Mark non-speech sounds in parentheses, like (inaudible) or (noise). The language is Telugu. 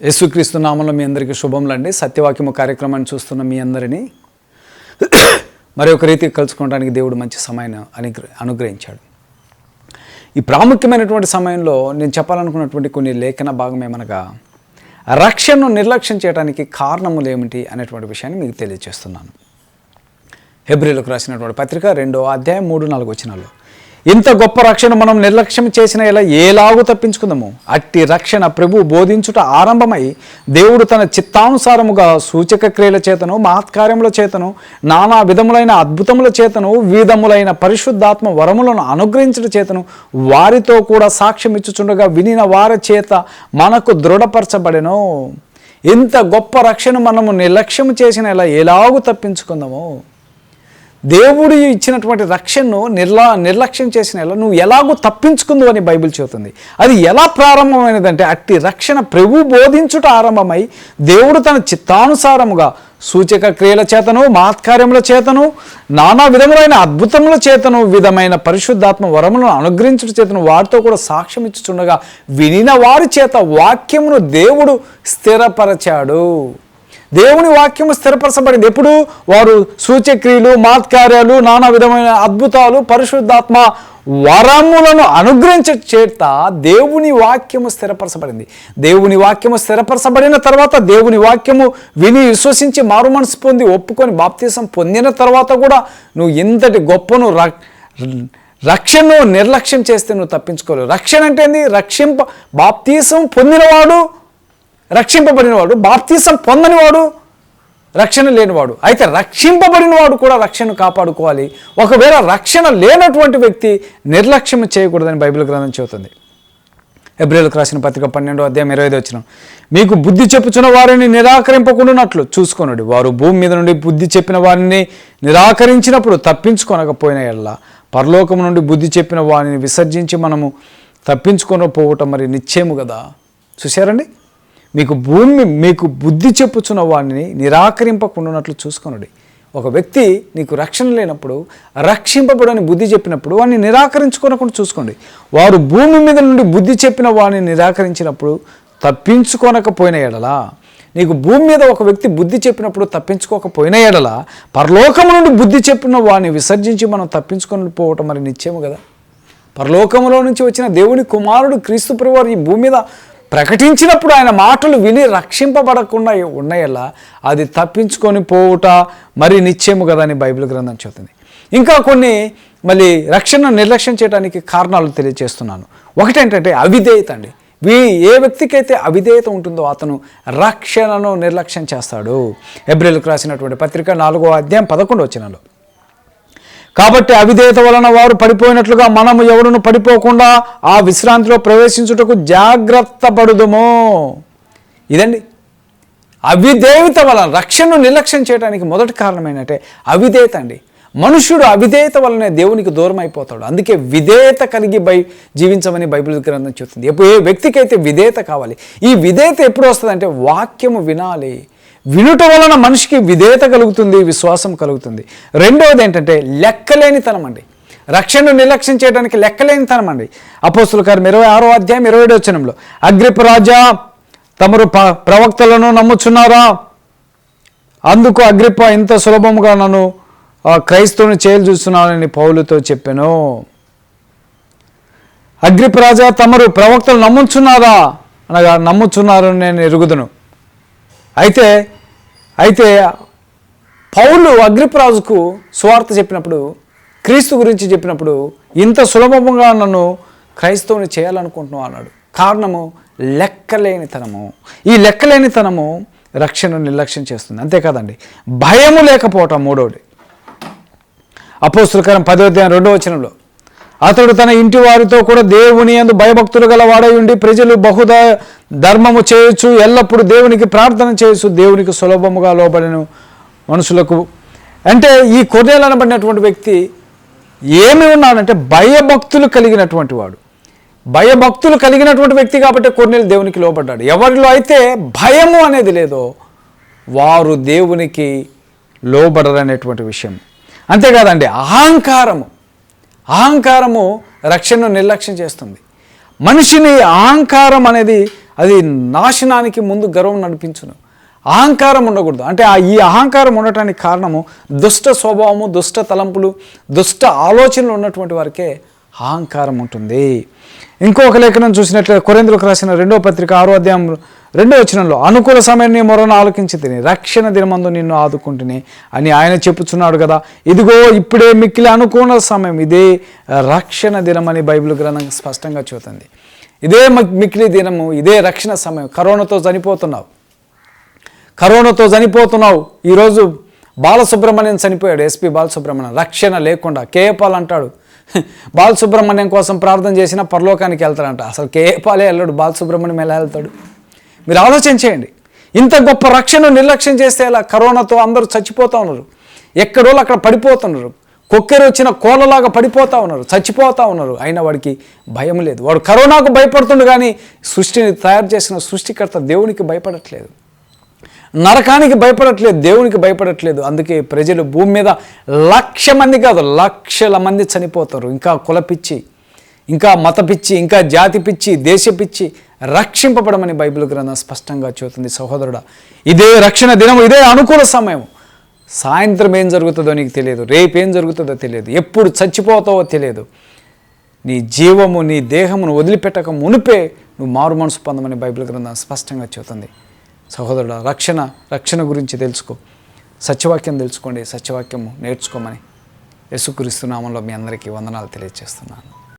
యేసుక్రీస్తు నామంలో మీ అందరికీ శుభములండి సత్యవాక్యము కార్యక్రమాన్ని చూస్తున్న మీ అందరినీ మరి ఒక రీతి కలుసుకోవడానికి దేవుడు మంచి సమయాన్ని అనుగ్ర అనుగ్రహించాడు. ఈ ప్రాముఖ్యమైనటువంటి సమయంలో నేను చెప్పాలనుకున్నటువంటి కొన్ని లేఖన భాగం ఏమనగా రక్షణను నిర్లక్ష్యం చేయడానికి కారణములు ఏమిటి అనేటువంటి విషయాన్ని మీకు తెలియజేస్తున్నాను. హెబ్రిలకు రాసినటువంటి పత్రిక రెండో అధ్యాయం మూడు నాలుగు వచ్చినాల్లో ఇంత గొప్ప రక్షణ మనం నిర్లక్ష్యం చేసిన ఇలా ఏలాగు తప్పించుకుందాము? అట్టి రక్షణ ప్రభు బోధించుట ఆరంభమై దేవుడు తన చిత్తానుసారముగా సూచక క్రియల చేతను మహత్కార్యముల చేతను నానా విధములైన అద్భుతముల చేతను విధములైన పరిశుద్ధాత్మ వరములను అనుగ్రహించడం చేతను వారితో కూడా సాక్ష్యం ఇచ్చుచుండగా వినిన వారి చేత మనకు దృఢపరచబడెను? ఇంత గొప్ప రక్షణ మనము నిర్లక్ష్యం చేసిన ఇలా ఎలాగూ తప్పించుకుందాము? దేవుడు ఇచ్చినటువంటి రక్షణను నిర్లా నిర్లక్ష్యం చేసిన ఎలా నువ్వు ఎలాగో తప్పించుకుందు అని బైబిల్ చెబుతుంది. అది ఎలా ప్రారంభమైనదంటే అట్టి రక్షణ ప్రభు బోధించుట ఆరంభమై దేవుడు తన చిత్తానుసారముగా సూచక క్రియల చేతను మహత్కార్యముల చేతను నానా విధములైన అద్భుతముల చేతను విధమైన పరిశుద్ధాత్మ వరములను అనుగ్రహించుట చేతను వారితో కూడా సాక్ష్యం ఇచ్చుచుండగా వినిన వారి చేత వాక్యమును దేవుడు స్థిరపరచాడు. దేవుని వాక్యము స్థిరపరచబడింది. ఎప్పుడు? వారు సూచక్రియలు మాత్కార్యాలు నానా విధమైన అద్భుతాలు పరిశుద్ధాత్మ వరములను అనుగ్రహించే చేత దేవుని వాక్యము స్థిరపరచబడింది. దేవుని వాక్యము స్థిరపరచబడిన తర్వాత దేవుని వాక్యము విని విశ్వసించి మారు మనసు పొంది ఒప్పుకొని బాప్తీసం పొందిన తర్వాత కూడా నువ్వు ఇంతటి గొప్పను ర- రక్షణను నిర్లక్ష్యం చేస్తే నువ్వు తప్పించుకోలేవు. రక్షణ అంటే ఏంది? రక్షింప బాప్తీసం పొందినవాడు రక్షింపబడినవాడు బాప్తీసం పొందనివాడు రక్షణ లేనివాడు. అయితే రక్షింపబడినవాడు కూడా రక్షణ కాపాడుకోవాలి. ఒకవేళ రక్షణ లేనటువంటి వ్యక్తి నిర్లక్ష్యం చేయకూడదని బైబిల్ గ్రంథం చెబుతుంది. ఎబ్రిల్కి రాసిన పత్రిక పన్నెండో అధ్యాయం ఇరవై ఐదు వచ్చిన మీకు బుద్ధి చెప్పుచున్న వారిని నిరాకరింపకుండానట్లు చూసుకోనండి. వారు భూమి మీద నుండి బుద్ధి చెప్పిన వారిని నిరాకరించినప్పుడు తప్పించుకొనకపోయిన ఎడల పరలోకం నుండి బుద్ధి చెప్పిన వారిని విసర్జించి మనము తప్పించుకొనకపోవటం మరి నిశ్చయము కదా చూశారండి? మీకు భూమి మీకు బుద్ధి చెప్పుచున్న వాడిని నిరాకరింపకుండానట్లు చూసుకొనుడి. ఒక వ్యక్తి నీకు రక్షణ లేనప్పుడు రక్షింపబడని బుద్ధి చెప్పినప్పుడు వాడిని నిరాకరించుకోనకుండా చూసుకోండి. వారు భూమి మీద నుండి బుద్ధి చెప్పిన వాడిని నిరాకరించినప్పుడు తప్పించుకోనకపోయిన ఎడలా నీకు భూమి మీద ఒక వ్యక్తి బుద్ధి చెప్పినప్పుడు తప్పించుకోకపోయిన ఎడల పరలోకము నుండి బుద్ధి చెప్పిన వాడిని విసర్జించి మనం తప్పించుకొని పోవటం మరి నిత్యము కదా? పరలోకములో నుంచి వచ్చిన దేవుని కుమారుడు క్రీస్తు ప్రభువారు ఈ భూమి మీద ప్రకటించినప్పుడు ఆయన మాటలు విని రక్షింపబడకుండా ఉన్నాయల్లా? అది తప్పించుకొని పోవుట మరి నిశ్చయము కదా అని బైబిల్ గ్రంథం చెబుతుంది. ఇంకా కొన్ని మళ్ళీ రక్షణ నిర్లక్ష్యం చేయడానికి కారణాలు తెలియజేస్తున్నాను. ఒకటేంటంటే అవిధేయత అండి. వీ ఏ వ్యక్తికైతే అవిధేయత ఉంటుందో అతను రక్షణను నిర్లక్ష్యం చేస్తాడు. ఏప్రిల్కి రాసినటువంటి పత్రిక నాలుగో అధ్యాయం పదకొండు వచ్చినలో కాబట్టి అవిధేయత వలన వారు పడిపోయినట్లుగా మనము ఎవరును పడిపోకుండా ఆ విశ్రాంతిలో ప్రవేశించుటకు జాగ్రత్త పడుదుము. ఇదండి. అవిధేయత వలన రక్షణను నిర్లక్ష్యం చేయడానికి మొదటి కారణం ఏంటంటే అవిధేయత అండి. మనుష్యుడు అవిధేయత వలనే దేవునికి దూరం అయిపోతాడు అందుకే విధేయత కలిగి బై జీవించమని బైబిల్ గ్రంథం చెప్తుంది ఏ వ్యక్తికి అయితే విధేయత కావాలి ఈ విధేయత ఎప్పుడు వస్తుందంటే వాక్యము వినాలి. వినుట వలన మనిషికి విధేయత కలుగుతుంది విశ్వాసం కలుగుతుంది. రెండవది ఏంటంటే లెక్కలేనితనం అండి. రక్షణను నిర్లక్ష్యం చేయడానికి లెక్కలేనితనం అండి. అపోస్తుల కారం ఇరవై ఆరో అధ్యాయం ఇరవై ఏడో వచనంలో అగ్రిప రాజా తమరు ప ప్రవక్తలను నమ్ముచున్నారా? అందుకు అగ్రిప్ప ఇంత సులభముగా నన్ను క్రైస్తవుని చేయలు చూస్తున్నానని పౌలుతో చెప్పాను. అగ్రిపరాజా తమరు ప్రవక్తలు నమ్ముచున్నారా? అనగా నమ్ముచున్నారని నేను ఎరుగుదును. అయితే అయితే పౌలు అగ్రిపరాజుకు సువార్త చెప్పినప్పుడు క్రీస్తు గురించి చెప్పినప్పుడు ఇంత సులభముగా నన్ను క్రైస్తవుని చేయాలనుకుంటున్నావు అన్నాడు. కారణము లెక్కలేనితనము. ఈ లెక్కలేనితనము రక్షణ నిర్లక్ష్యం చేస్తుంది. అంతేకాదండి భయము లేకపోవటం మూడోది. అపోస్తులకరం పదో అధ్యాయం రెండో వచనంలో అతడు తన ఇంటి వారితో కూడా దేవుని అందు భయభక్తులు గల వాడై ఉండి ప్రజలు బహుద ధర్మము చేయొచ్చు ఎల్లప్పుడూ దేవునికి ప్రార్థన చేయొచ్చు దేవునికి సులభముగా లోబడిన మనుషులకు. అంటే ఈ కొన్నేళ్ళు అనబడినటువంటి వ్యక్తి ఏమి ఉన్నాడంటే భయభక్తులు కలిగినటువంటి వాడు. భయభక్తులు కలిగినటువంటి వ్యక్తి కాబట్టి కొన్నేళ్ళు దేవునికి లోబడ్డాడు. ఎవరిలో అయితే భయము అనేది లేదో వారు దేవునికి లోబడరనేటువంటి విషయం. అంతేకాదండి అహంకారము. అహంకారము రక్షణను నిర్లక్ష్యం చేస్తుంది. మనిషిని అహంకారం అనేది అది నాశనానికి ముందు గర్వం నడిపించును. అహంకారం ఉండకూడదు. అంటే ఆ ఈ అహంకారం ఉండటానికి కారణము దుష్ట స్వభావము దుష్ట తలంపులు దుష్ట ఆలోచనలు ఉన్నటువంటి వారికే అహంకారం ఉంటుంది. ఇంకొక లేఖనం చూసినట్లయితే కొరేంద్రులకు రాసిన రెండో పత్రిక ఆరో అధ్యాయం రెండో వచనంలో అనుకూల సమయాన్ని మొరను ఆలోకించి తిని రక్షణ దినమందు నిన్ను ఆదుకుంటుని అని ఆయన చెప్పుచున్నాడు కదా. ఇదిగో ఇప్పుడే మిక్కిలి అనుకూల సమయం ఇదే రక్షణ దినమని బైబిల్ గ్రంథం స్పష్టంగా చూతుంది ఇదే మిక్కిలి దినము ఇదే రక్షణ సమయం. కరోనాతో చనిపోతున్నావు. కరోనాతో చనిపోతున్నావు. ఈరోజు బాలసుబ్రహ్మణ్యం చనిపోయాడు ఎస్పి బాలసుబ్రహ్మణ్యం. రక్షణ లేకుండా కేఏపాల్ అంటాడు. (laughs) బాలసుబ్రహ్మణ్యం కోసం ప్రార్థన చేసినా పరలోకానికి వెళ్తాడంట. అసలు కేఏపాలే వెళ్ళాడు బాలసుబ్రహ్మణ్యం ఎలా వెళ్తాడు? మీరు ఆలోచన చేయండి. ఇంత గొప్ప రక్షణ నిర్లక్ష్యం చేస్తే ఎలా? కరోనాతో అందరూ చచ్చిపోతూ ఉన్నారు. ఎక్కడోళ్ళు అక్కడ పడిపోతున్నారు కొక్కెరు వచ్చిన కోలలాగా పడిపోతూ ఉన్నారు. చచ్చిపోతూ ఉన్నారు. అయినా వాడికి భయం లేదు. వాడు కరోనాకు భయపడుతుండు కానీ సృష్టిని తయారు చేసిన సృష్టికర్త దేవునికి భయపడట్లేదు. నరకానికి భయపడట్లేదు. దేవునికి భయపడట్లేదు. అందుకే ప్రజలు భూమి మీద లక్ష మంది కాదు లక్షల మంది చనిపోతారు. ఇంకా కుల పిచ్చి ఇంకా మత పిచ్చి ఇంకా జాతి పిచ్చి దేశ పిచ్చి రక్షింపబడమని బైబిల్ గ్రంథం స్పష్టంగా చూస్తుంది సహోదరుడా. ఇదే రక్షణ దినం ఇదే అనుకూల సమయం సాయంత్రం ఏం జరుగుతుందో నీకు తెలియదు రేపు ఏం జరుగుతుందో తెలియదు ఎప్పుడు చచ్చిపోతావో తెలియదు. నీ జీవము నీ దేహమును వదిలిపెట్టక మునిపే నువ్వు మారు మనసు పొందమని బైబిల్ గ్రంథం స్పష్టంగా చెబుతుంది. సహోదరుడు రక్షణ రక్షణ గురించి తెలుసుకో. సత్యవాక్యం తెలుసుకోండి సత్యవాక్యము నేర్చుకోమని. యేసుక్రీస్తునామంలో మీ అందరికీ వందనాలు తెలియజేస్తున్నాను.